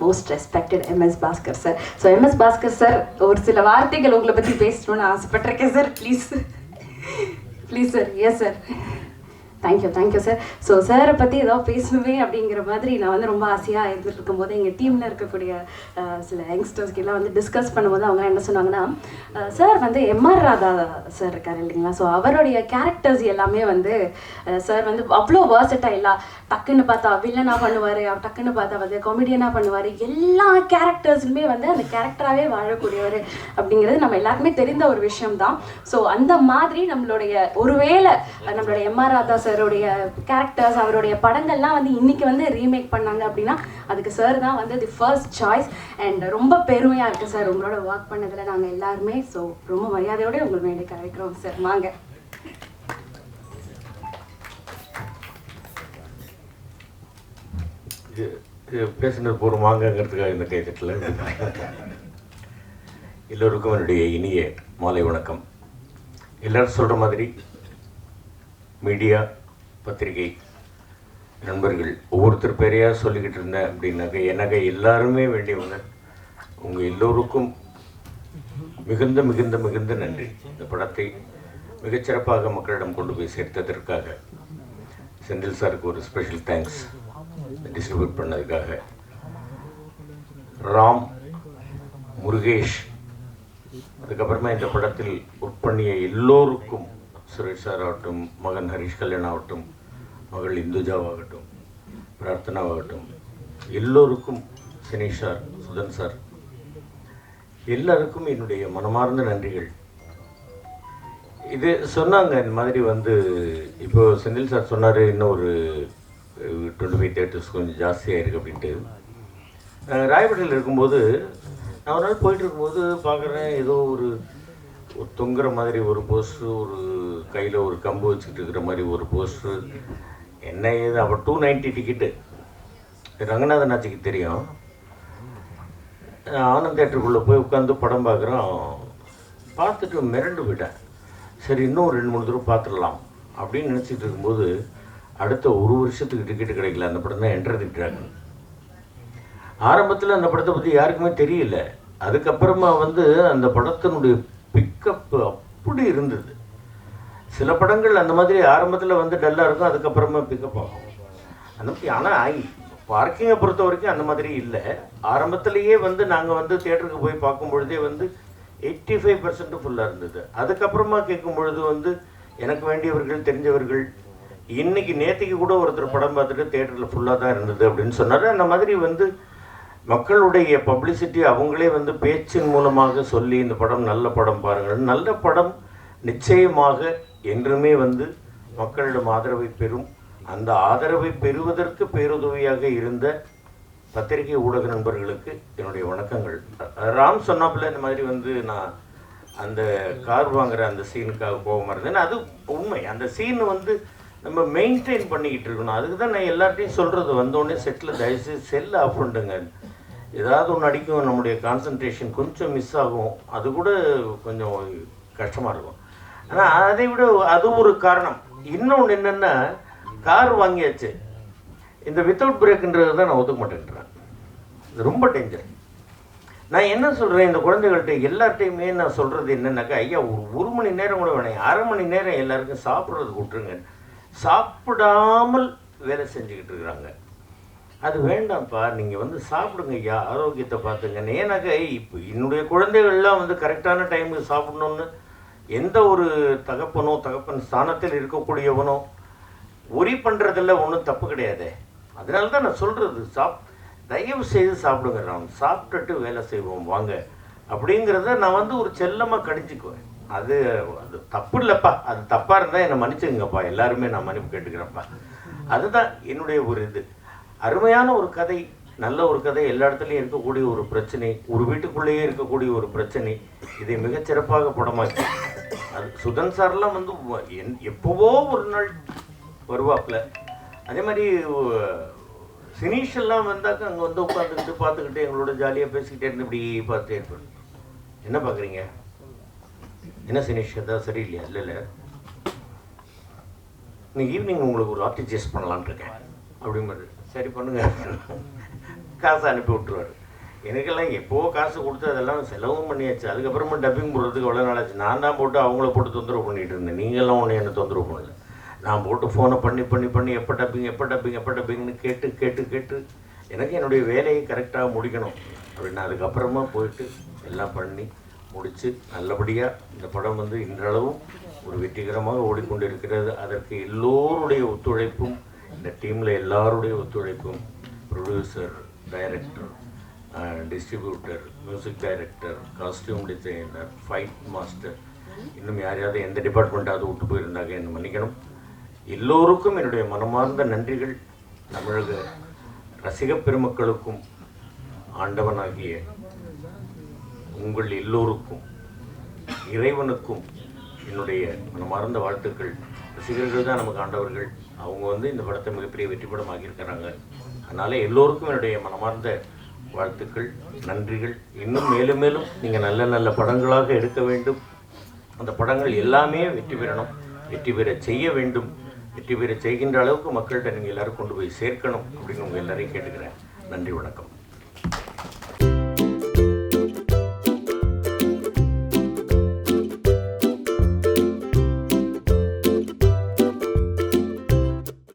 Most respected MS Bhaskar sir so MS Bhaskar sir ஒரு சில வார்த்தைகள் உங்களை பற்றி பேசணும்னு ஆசைப்பட்டிருக்கேன் sir please please sir yes sir thank you thank you sir so சாரை பற்றி ஏதோ பேசணுமே அப்படிங்கிற மாதிரி நான் வந்து ரொம்ப ஆசையாக இருந்துட்டு இருக்கும்போது எங்கள் டீமில் இருக்கக்கூடிய சில யங்ஸ்டர்ஸ்க்கு எல்லாம் வந்து டிஸ்கஸ் பண்ணும்போது அவங்க என்ன சொன்னாங்கன்னா சார் வந்து எம்ஆர் ராதா சார் இருக்கார் இல்லைங்களா? ஸோ அவருடைய கேரக்டர்ஸ் எல்லாமே வந்து சார் வந்து அவ்வளோ வேர்சடைலாக டக்குன்னு பார்த்தா வில்லனாக பண்ணுவார் டக்குன்னு பார்த்தா வந்து காமெடியனாக பண்ணுவார். எல்லா கேரக்டர்ஸுமே வந்து அந்த கேரக்டராகவே வாழக்கூடியவர் அப்படிங்கிறது நம்ம எல்லாருக்குமே தெரிந்த ஒரு விஷயம் தான் ஸோ அந்த மாதிரி நம்மளுடைய ஒருவேளை நம்மளுடைய எம்ஆர் ராதா சார் அவருடைய கேரக்டர்ஸ் அவருடைய படங்கள்லாம் வந்து இன்னைக்கு வந்து ரீமேக் பண்ணாங்க அப்படின்னா அதுக்கு சார் தான் வந்து தி ஃபர்ஸ்ட் சாய்ஸ் அண்ட் ரொம்ப பெருமையாக இருக்குது சார் உங்களோட ஒர்க் பண்ணதில் நாங்கள் எல்லாருமே. ஸோ ரொம்ப மரியாதையோட உங்கள் வேண்டிய அழைக்கிறோம் சார் வாங்க. இது பூர்வமாங்கிறதுக்காக இந்த கைத்தட்டில் எல்லோருக்கும் என்னுடைய இனிய மாலை வணக்கம். எல்லோரும் சொல்கிற மாதிரி மீடியா பத்திரிகை நண்பர்கள் ஒவ்வொருத்தர் பேரையாக சொல்லிக்கிட்டு இருந்தேன் அப்படின்னாக்க எனக்கு எல்லாருமே வேண்டியவங்க. உங்கள் எல்லோருக்கும் மிகுந்த மிகுந்த மிகுந்த நன்றி. இந்த படத்தை மிகச்சிறப்பாக மக்களிடம் கொண்டு போய் சேர்த்ததற்காக செந்தில் சாருக்கு ஒரு ஸ்பெஷல் தேங்க்ஸ் டிஸ்ட்ரிபியூட் பண்ணதுக்காக. ராம் முருகேஷ் அதுக்கப்புறமா இந்த படத்தில் ஒர்க் பண்ணிய எல்லோருக்கும் சுரேஷ் சார் ஆகட்டும் மகன் ஹரிஷ் கல்யாண் ஆகட்டும் மகள் இந்துஜாவாகட்டும் பிரார்த்தனாவாகட்டும் எல்லோருக்கும் சினேஷ் சார் சுதன் சார் எல்லாருக்கும் என்னுடைய மனமார்ந்த நன்றிகள். இது சொன்னாங்க இந்த மாதிரி வந்து இப்போ செந்தில் சார் சொன்னார் இன்னும் ஒரு டுவெண்ட்டி ஃபைவ் தேட்டர்ஸ் கொஞ்சம் ஜாஸ்தியாக இருக்குது அப்படின்ட்டு. அஹ் ராயப்பேட்டையில் இருக்கும்போது நான் ஒரு நாள் போயிட்டு இருக்கும்போது பார்க்குறேன் ஏதோ ஒரு ஒரு தொங்குற மாதிரி ஒரு போஸ்ட்ரு ஒரு கையில் ஒரு கம்பு வச்சுக்கிட்டு இருக்கிற மாதிரி ஒரு போஸ்ட்ரு என்ன இது அப்போ டூ நைன்ட்டி டிக்கெட்டு ரங்கநாதன் ஆச்சிக்கு தெரியும். ஆனந்த் தேட்டருக்குள்ளே போய் உட்காந்து படம் பார்க்குறோம். பார்த்துட்டு மிரண்டு போயிட்டேன். சரி இன்னும் ரெண்டு மூணு தடவை பார்த்துடலாம் அப்படின்னு நினச்சிட்டு இருக்கும்போது அடுத்த ஒரு வருஷத்துக்கு டிக்கெட் கிடைக்கல. அந்த படம் தான் என்ட்ரர் டிராகன் ஆரம்பத்தில் அந்த படத்தை பற்றி யாருக்குமே தெரியல. அதுக்கப்புறமா வந்து அந்த படத்தினுடைய பிக்கப் அப்படி இருந்தது. சில படங்கள் அந்த மாதிரி ஆரம்பத்தில் வந்து டல்லாக இருக்கும் அதுக்கப்புறமா பிக்கப் ஆகும். அந்த மாதிரி ஆனால் பார்க்கிங்கை பொறுத்த வரைக்கும் அந்த மாதிரி இல்லை. ஆரம்பத்திலேயே வந்து நாங்கள் வந்து தேட்டருக்கு போய் பார்க்கும் பொழுதே வந்து எயிட்டி ஃபைவ் பர்சன்ட் ஃபுல்லாக இருந்தது. அதுக்கப்புறமா கேட்கும் பொழுது வந்து எனக்கு வேண்டியவர்கள் தெரிஞ்சவர்கள் இன்னைக்கு நேற்றுக்கு கூட ஒருத்தர் படம் பார்த்துட்டு தேட்டரில் ஃபுல்லாக தான் இருந்தது அப்படின்னு சொன்னார். அந்த மாதிரி வந்து மக்களுடைய பப்ளிசிட்டி அவங்களே வந்து பேச்சின் மூலமாக சொல்லி இந்த படம் நல்ல படம் பாருங்கள் நல்ல படம் நிச்சயமாக என்றுமே வந்து மக்களிடம் ஆதரவை பெறும். அந்த ஆதரவை பெறுவதற்கு பேருதவியாக இருந்த பத்திரிகை ஊடக நண்பர்களுக்கு என்னுடைய வணக்கங்கள். ராம் சொன்னாப்புல இந்த மாதிரி வந்து நான் அந்த கார் வாங்குற அந்த சீனுக்காக கோபமாக இருந்தேன். அது உண்மை. அந்த சீன் வந்து நம்ம மெயின்டைன் பண்ணிக்கிட்டு இருக்கணும். அதுக்கு தான் நான் எல்லார்ட்டையும் சொல்கிறது வந்தோடனே செட்டில் தயவுசெய்து செல்லை ஆஃப் பண்ணுங்க ஏதாவது ஒன்று அடிக்கும். நம்முடைய கான்சன்ட்ரேஷன் கொஞ்சம் மிஸ் ஆகும். அது கூட கொஞ்சம் கஷ்டமாக இருக்கும். ஆனால் அதை விட அது ஒரு காரணம். இன்னொன்று என்னென்னா கார் வாங்கியாச்சு. இந்த வித்தவுட் பிரேக்குன்றது தான் நான் ஒத்துக்க மாட்டேன்றேன் இது ரொம்ப டேஞ்சர் நான் என்ன சொல்கிறேன் இந்த குழந்தைகள்கிட்ட எல்லார்ட்டையுமே நான் சொல்கிறது என்னென்னாக்கா ஐயா ஒரு ஒரு மணி நேரம் கூட வேணாம். அரை மணி நேரம் எல்லாருக்கும் சாப்பிட்றதுக்கு விட்டுருங்க சாப்பிடாமல் வேலை செஞ்சுக்கிட்டு இருக்கிறாங்க அது வேண்டாம்ப்பா. நீங்கள் வந்து சாப்பிடுங்க ஐயா. ஆரோக்கியத்தை பார்த்துங்க. ஏன்னாக்கா இப்போ என்னுடைய குழந்தைகள்லாம் வந்து கரெக்டான டைமுக்கு சாப்பிடணுன்னு எந்த ஒரு தகப்பனோ தகப்பன் ஸ்தானத்தில் இருக்கக்கூடியவனோ ஒரி பண்ணுறதில் ஒன்றும் தப்பு கிடையாது. அதனால தான் நான் சொல்கிறது சாப் தயவு செய்து சாப்பிடுங்க நான் சாப்பிட்டுட்டு வேலை செய்வோம் வாங்க. அப்படிங்கிறத நான் வந்து ஒரு செல்லமாக கடிச்சிக்குவேன் அது அது தப்பு இல்லைப்பா. அது தப்பாக இருந்தால் என்னை மன்னிச்சுங்கப்பா எல்லாருமே நான் மன்னிப்பு கேட்டுக்கிறேன்ப்பா. அதுதான் என்னுடைய ஒரு இது. அருமையான ஒரு கதை நல்ல ஒரு கதை எல்லா இடத்துலையும் இருக்கக்கூடிய ஒரு பிரச்சனை ஒரு வீட்டுக்குள்ளேயே இருக்கக்கூடிய ஒரு பிரச்சனை இதை மிகச்சிறப்பாக படமாக்கி அது சுதன் சார்லாம் வந்து என்- எப்போவோ ஒரு நாள் வருவாப்புல. அதே மாதிரி உ- சினீஷ் எல்லாம் வந்தாக்க அங்கே வந்து உட்காந்துக்கிட்டு பார்த்துக்கிட்டு எங்களோட ஜாலியாக பேசிக்கிட்டே இருந்து இப்படி பார்த்துட்டே இருப்பேன் என்ன பார்க்குறீங்க? என்ன சினீஷ்? ஏதாவது சரியில்லையா? இல்லை இல்லை. இன்னைக்கு ஈவினிங் உங்களுக்கு ஒரு ஆர்டிஜிஎஸ் பண்ணலான்னு இருக்கேன். அப்படிங்கிறது சரி பண்ணுங்க. காசை அனுப்பி விட்டுருவாரு. எனக்கெல்லாம் எப்போ காசு கொடுத்து அதெல்லாம் செலவும் பண்ணியாச்சு. அதுக்கப்புறமா டப்பிங் போடுறதுக்கு எவ்வளோ நாளாச்சு நான் தான் போட்டு அவங்கள போட்டு தொந்தரவு பண்ணிகிட்டு இருந்தேன். நீங்களாம் ஒன்று என்ன தொந்தரவு பண்ணல? நான் போட்டு ஃபோனை பண்ணி பண்ணி பண்ணி எப்போ டப்பிங் எப்போ டப்பிங் எப்போ டப்பிங்னு கேட்டு கேட்டு கேட்டு எனக்கு என்னுடைய வேலையை கரெக்டாக முடிக்கணும். அப்படின்னு அதுக்கப்புறமா போயிட்டு எல்லாம் பண்ணி முடித்து நல்லபடியாக இந்த படம் வந்து இன்றளவும் ஒரு வெற்றிகரமாக ஓடிக்கொண்டிருக்கிறது. அதற்கு எல்லோருடைய ஒத்துழைப்பும் இந்த டீமில் எல்லாருடைய ஒத்துழைப்பும் producer director distributor music director costume designer fight master இன்னும் யாரையாவது எந்த டிபார்ட்மெண்ட்டாவது விட்டு போயிருந்தாங்க என்ன மன்னிக்கணும். எல்லோருக்கும் என்னுடைய மனமார்ந்த நன்றிகள். தமிழக ரசிகப் பெருமக்களுக்கும் ஆண்டவனாகிய உங்கள் எல்லோருக்கும் இறைவனுக்கும் என்னுடைய மனமார்ந்த வாழ்த்துக்கள். ரசிகர்கள் தான் நமக்கு ஆண்டவர்கள். அவங்க வந்து இந்த படத்தை மிகப்பெரிய வெற்றி படம் ஆகியிருக்கிறாங்க அதனால் எல்லோருக்கும் என்னுடைய மனமார்ந்த வாழ்த்துக்கள் நன்றிகள். இன்னும் மேலும் மேலும் நீங்கள் நல்ல நல்ல படங்களாக எடுக்க வேண்டும். அந்த படங்கள் எல்லாமே வெற்றி பெறணும். வெற்றி பெற செய்ய வேண்டும். வெற்றி பெற செய்கின்ற அளவுக்கு மக்கள்கிட்ட நீங்கள் எல்லாரும் கொண்டு போய் சேர்க்கணும் அப்படின்னு உங்கள் எல்லாரையும் கேட்டுக்கிறேன். நன்றி வணக்கம்.